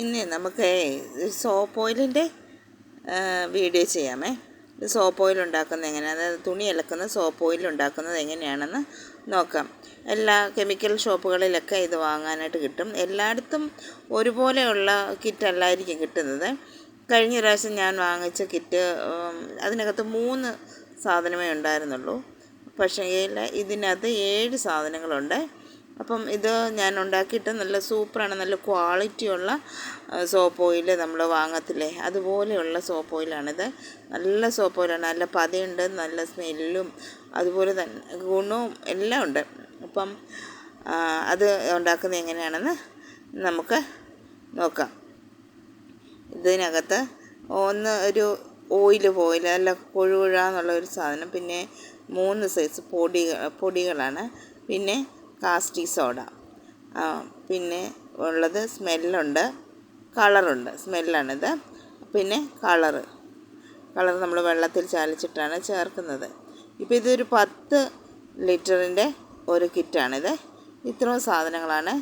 ഇന്ന് നമുക്ക് സോപ്പ് ഓയിലിന്റെ വീഡിയോ ചെയ്യാമേ. സോപ്പ് ഓയിൽ ഉണ്ടാക്കുന്നത് എങ്ങനെയാണ്? അതായത് തുണി അലക്കുന്ന സോപ്പ് ഓയിൽ ഉണ്ടാക്കുന്നത് എങ്ങനെയാണെന്ന് നോക്കാം. എല്ലാ കെമിക്കൽ ഷോപ്പുകളിലൊക്കെ ഇത് വാങ്ങാനായിട്ട് കിട്ടും. എല്ലായിടത്തും ഒരുപോലെയുള്ള കിറ്റല്ലായിരിക്കും കിട്ടുന്നത്. കഴിഞ്ഞ പ്രാവശ്യം ഞാൻ വാങ്ങിച്ച കിറ്റ് അതിനകത്ത് മൂന്ന് സാധനമേ ഉണ്ടായിരുന്നുള്ളൂ. പക്ഷേ ഇതിനകത്ത് ഏഴ് സാധനങ്ങളുണ്ട്. അപ്പം ഇത് ഞാൻ ഉണ്ടാക്കിയിട്ട് നല്ല സൂപ്പറാണ്. നല്ല ക്വാളിറ്റിയുള്ള സോപ്പ് ഓയിൽ നമ്മൾ വാങ്ങത്തില്ലേ? അതുപോലെയുള്ള സോപ്പ് ഓയിലാണിത്. നല്ല സോപ്പ് ഓയിലാണ്. നല്ല പതയുണ്ട് നല്ല സ്മെല്ലും അതുപോലെ തന്നെ ഗുണവും എല്ലാം ഉണ്ട്. അപ്പം അത് ഉണ്ടാക്കുന്നത് എങ്ങനെയാണെന്ന് നമുക്ക് നോക്കാം. ഇതിനകത്ത് ഒന്ന് ഒരു ഓയിൽ പോയിൽ നല്ല കൊഴുകുഴാന്നുള്ള ഒരു സാധനം. പിന്നെ മൂന്ന് സൈസ് പൊടി പൊടികളാണ്. പിന്നെ കാസ്റ്റിക് സോഡ. പിന്നെ ഉള്ളത് സ്മെല്ലുണ്ട് കളറുണ്ട് സ്മെല്ലാണിത്. പിന്നെ കളറ്. കളർ നമ്മൾ വെള്ളത്തിൽ ചാലിച്ചിട്ടാണ് ചേർക്കുന്നത്. ഇപ്പോൾ ഇതൊരു പത്ത് ലിറ്ററിന്റെ ഒരു കിറ്റാണിത്. ഇത്രയും സാധനങ്ങളാണ്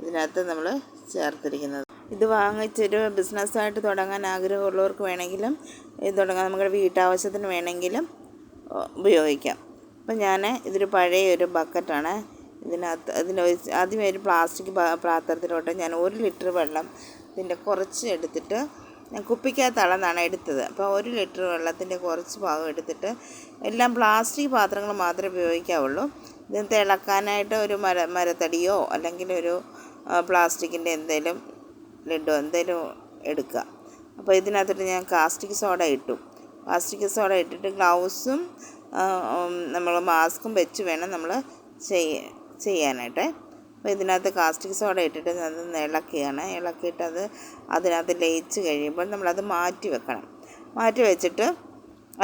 ഇതിനകത്ത് നമ്മൾ ചേർത്തിരിക്കുന്നത്. ഇത് വാങ്ങിച്ചൊരു ബിസിനസ്സായിട്ട് തുടങ്ങാൻ ആഗ്രഹമുള്ളവർക്ക് വേണമെങ്കിലും ഇത് തുടങ്ങാൻ നമ്മുടെ വീട്ടാവശ്യത്തിന് വേണമെങ്കിലും ഉപയോഗിക്കാം. അപ്പം ഞാൻ ഇതൊരു പഴയ ഒരു ബക്കറ്റാണ് ഇതിനകത്ത് അതിന് ആദ്യമേ ഒരു പ്ലാസ്റ്റിക് പാത്രത്തിലോട്ട് ഞാൻ ഒരു ലിറ്റർ വെള്ളം ഇതിന്റെ കുറച്ച് എടുത്തിട്ട് ഞാൻ കുപ്പിക്കകത്ത് അളന്നാണ് എടുത്തത്. അപ്പോൾ ഒരു ലിറ്റർ വെള്ളത്തിന്റെ കുറച്ച് ഭാഗം എടുത്തിട്ട് എല്ലാം പ്ലാസ്റ്റിക് പാത്രങ്ങൾ മാത്രമേ ഉപയോഗിക്കാവുള്ളൂ. ഇത് തിളക്കാനായിട്ട് ഒരു മര മരത്തടിയോ അല്ലെങ്കിൽ ഒരു പ്ലാസ്റ്റിക്കിന്റെ എന്തെങ്കിലും ലഡോ എന്തെങ്കിലും എടുക്കുക. അപ്പോൾ ഇതിനകത്തിട്ട് ഞാൻ കാസ്റ്റിക് സോഡ ഇട്ടു. കാസ്റ്റിക് സോഡ ഇട്ടിട്ട് ഗ്ലൗസും നമ്മൾ മാസ്കും വെച്ച് വേണം നമ്മൾ ചെയ്യാൻ ചെയ്യാനായിട്ട്. അപ്പോൾ ഇതിനകത്ത് കാസ്റ്റിക് സോഡ ഇട്ടിട്ട് അത് ഇളക്കുകയാണ് ഇളക്കിയിട്ട് അത് അതിനകത്ത് ലയിച്ച് കഴിയുമ്പോൾ നമ്മളത് മാറ്റി വെക്കണം. മാറ്റി വെച്ചിട്ട്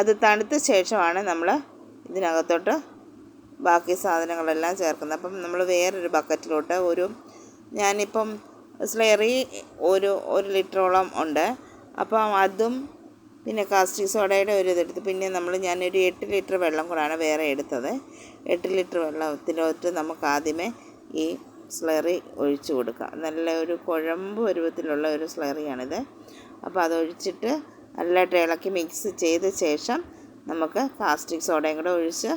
അത് തണുത്ത ശേഷമാണ് നമ്മൾ ഇതിനകത്തോട്ട് ബാക്കി സാധനങ്ങളെല്ലാം ചേർക്കുന്നത്. അപ്പം നമ്മൾ വേറൊരു ബക്കറ്റിലോട്ട് ഒരു ഞാനിപ്പം സ്ലെറി ഒരു ഒരു ലിറ്ററോളം ഉണ്ട്. അപ്പം അതും പിന്നെ കാസ്റ്റിംഗ് സോഡയുടെ ഒരു ഇതെടുത്ത് പിന്നെ നമ്മൾ ഞാനൊരു എട്ട് ലിറ്റർ വെള്ളം കൂടാണ് വേറെ എടുത്തത്. എട്ട് ലിറ്റർ വെള്ളത്തിലോട്ട് നമുക്ക് ആദ്യമേ ഈ സ്ലറി ഒഴിച്ചു കൊടുക്കാം. നല്ല ഒരു കുഴമ്പ് പരുവത്തിലുള്ള ഒരു സ്ലറിയാണിത്. അപ്പോൾ അതൊഴിച്ചിട്ട് നല്ലതായിട്ട് ഇളക്കി മിക്സ് ചെയ്ത ശേഷം നമുക്ക് കാസ്റ്റിക് സോഡയും കൂടെ ഒഴിച്ച്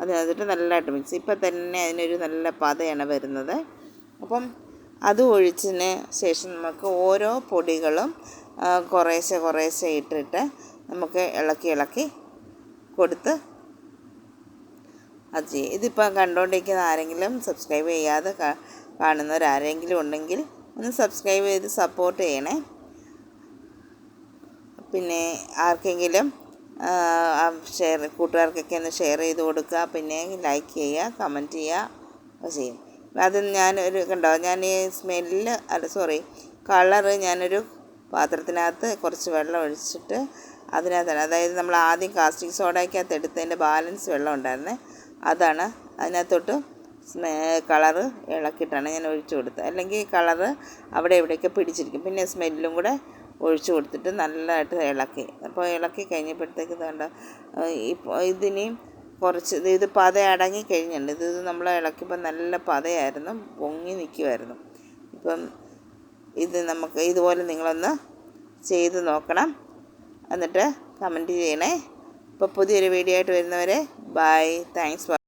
അതിനകത്തിട്ട് നല്ലതായിട്ട് മിക്സ് ഇപ്പം തന്നെ അതിനൊരു നല്ല പതയാണ് വരുന്നത്. അപ്പം അത് ഒഴിച്ചതിന് ശേഷം നമുക്ക് ഓരോ പൊടികളും കുറേശ്ശെ കുറേശ്ശെ ഇട്ടിട്ട് നമുക്ക് ഇളക്കി ഇളക്കി കൊടുത്ത് അത് ചെയ്യും. ഇതിപ്പോൾ കണ്ടുകൊണ്ടിരിക്കുന്ന ആരെങ്കിലും സബ്സ്ക്രൈബ് ചെയ്യാതെ കാണുന്നവരാരെങ്കിലും ഉണ്ടെങ്കിൽ ഒന്ന് സബ്സ്ക്രൈബ് ചെയ്ത് സപ്പോർട്ട് ചെയ്യണേ. പിന്നെ ആർക്കെങ്കിലും ഷെയർ കൂട്ടുകാർക്കൊക്കെ ഒന്ന് ഷെയർ ചെയ്ത് കൊടുക്കുക. പിന്നെ ലൈക്ക് ചെയ്യുക കമന്റ് ചെയ്യുക ചെയ്യും. അത് ഞാനൊരു കണ്ടോ ഞാൻ ഈ സ്മെല്ല് അല്ല സോറി കളറ് ഞാനൊരു പാത്രത്തിനകത്ത് കുറച്ച് വെള്ളം ഒഴിച്ചിട്ട് അതിനകത്താണ്. അതായത് നമ്മൾ ആദ്യം കാസ്റ്റിക് സോഡയ്ക്കകത്ത് എടുത്തതിന്റെ ബാലൻസ് വെള്ളം ഉണ്ടായിരുന്നേ അതാണ് അതിനകത്തോട്ട് കളറ് ഇളക്കിയിട്ടാണ് ഞാൻ ഒഴിച്ചു കൊടുത്തത്. അല്ലെങ്കിൽ കളറ് അവിടെ എവിടെയൊക്കെ പിടിച്ചിരിക്കും. പിന്നെ സ്മെല്ലും കൂടെ ഒഴിച്ചു കൊടുത്തിട്ട് നല്ലതായിട്ട് ഇളക്കി. അപ്പോൾ ഇളക്കി കഴിഞ്ഞപ്പോഴത്തേക്ക് വേണ്ട ഇപ്പോൾ ഇതിനെയും കുറച്ച് ഇത് പത അടങ്ങി കഴിഞ്ഞിട്ടുണ്ട്. ഇത് നമ്മൾ ഇളക്കിയപ്പോൾ നല്ല പതയായിരുന്നു പൊങ്ങി നിൽക്കുമായിരുന്നു ഇപ്പം ഇത് നമുക്ക് ഇതുപോലെ നിങ്ങളൊന്ന് ചെയ്ത് നോക്കണം. എന്നിട്ട് കമന്റ് ചെയ്യണേ. ഇപ്പോൾ പുതിയൊരു വീഡിയോ ആയിട്ട് വരുന്നവരെ ബൈ താങ്ക്സ്